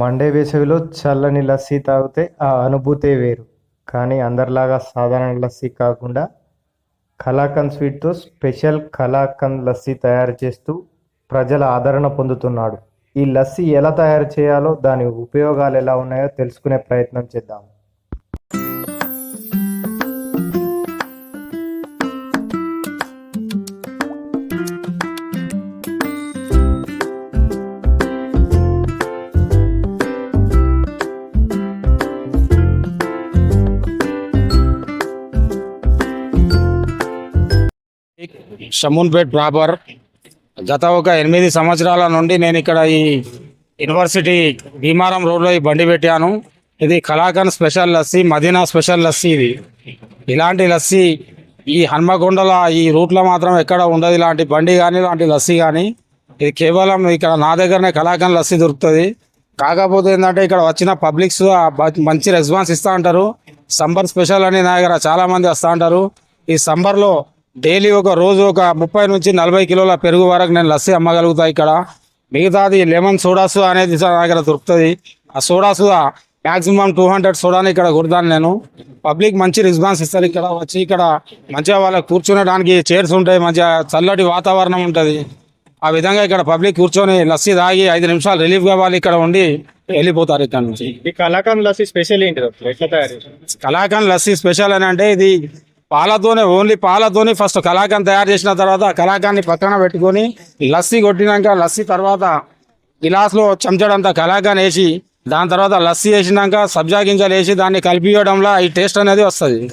Monday వేసవిలో చల్లని లస్సీ తాగితే ఆ అనుభూతే వేరు. కానీ అందరిలాగా సాధారణ లస్సీ కాకుండా కలాకండ్ స్వీట్తో స్పెషల్ కలాకండ్ లస్సీ తయారు చేస్తూ ప్రజల ఆదరణ పొందుతున్నాడు. ఈ లస్సీ ఎలా తయారు చేయాలో దాని ఉపయోగాలు ఎలా ఉన్నాయో తెలుసుకునే ప్రయత్నం చేద్దాం. షమూన్పేట్ ప్రాపర్. గత ఒక ఎనిమిది సంవత్సరాల నుండి నేను ఇక్కడ ఈ యూనివర్సిటీ భీమారం రోడ్లో ఈ బండి పెట్టాను. ఇది కళాఖండ్ స్పెషల్ లస్సీ మదీనా స్పెషల్ లస్సీ ఇది. ఇలాంటి లస్సీ ఈ హన్మకొండల ఈ రూట్లో మాత్రం ఎక్కడ ఉండదు. ఇలాంటి బండి కానీ ఇలాంటి లస్సీ కానీ ఇది కేవలం ఇక్కడ నా దగ్గరనే కళాఖండ్ లస్సీ దొరుకుతుంది. కాకపోతే ఏంటంటే ఇక్కడ వచ్చిన పబ్లిక్స్ మంచి రెస్పాన్స్ ఇస్తూ ఉంటారు సంబర్ స్పెషల్ అని నా దగ్గర చాలామంది వస్తూ ఉంటారు ఈ సంబర్లో డైలీ ఒక రోజు ఒక ముప్పై నుంచి నలభై కిలోల పెరుగు వరకు నేను లస్సీ అమ్మగలుగుతా ఇక్కడ. మిగతాది లెమన్ సోడాస్ అనేది నా దగ్గర దొరుకుతుంది. ఆ సోడాస్ మాక్సిమం టూ హండ్రెడ్ సోడాని ఇక్కడ కుడతాను నేను. పబ్లిక్ మంచి రెస్పాన్స్ ఇస్తారు ఇక్కడ. వచ్చి ఇక్కడ మంచిగా వాళ్ళకి కూర్చునేడానికి చైర్స్ ఉంటాయి మంచిగా చల్లటి వాతావరణం ఉంటుంది. ఆ విధంగా ఇక్కడ పబ్లిక్ కూర్చొని లస్సీ తాగి ఐదు నిమిషాలు రిలీఫ్ కావాలి ఇక్కడ ఉండి వెళ్ళిపోతారు ఇక్కడ నుంచి. ఈ కలాకండ్ లస్సీ స్పెషల్ ఏంటి? కలాకండ్ లస్సీ స్పెషల్ అని అంటే ఇది పాలతోనే ఓన్లీ పాలతోని ఫస్ట్ కలాకండ్ తయారు చేసిన తర్వాత కలాకాన్ని పక్కన పెట్టుకొని లస్సీ కొట్టినాక లస్సీ తర్వాత గిలాస్లో చెంచడంతా కలాకాన్ వేసి దాని తర్వాత లస్సీ వేసినాక సబ్జా గింజలు వేసి దాన్ని కలిపియడంలో ఈ టేస్ట్ అనేది వస్తుంది.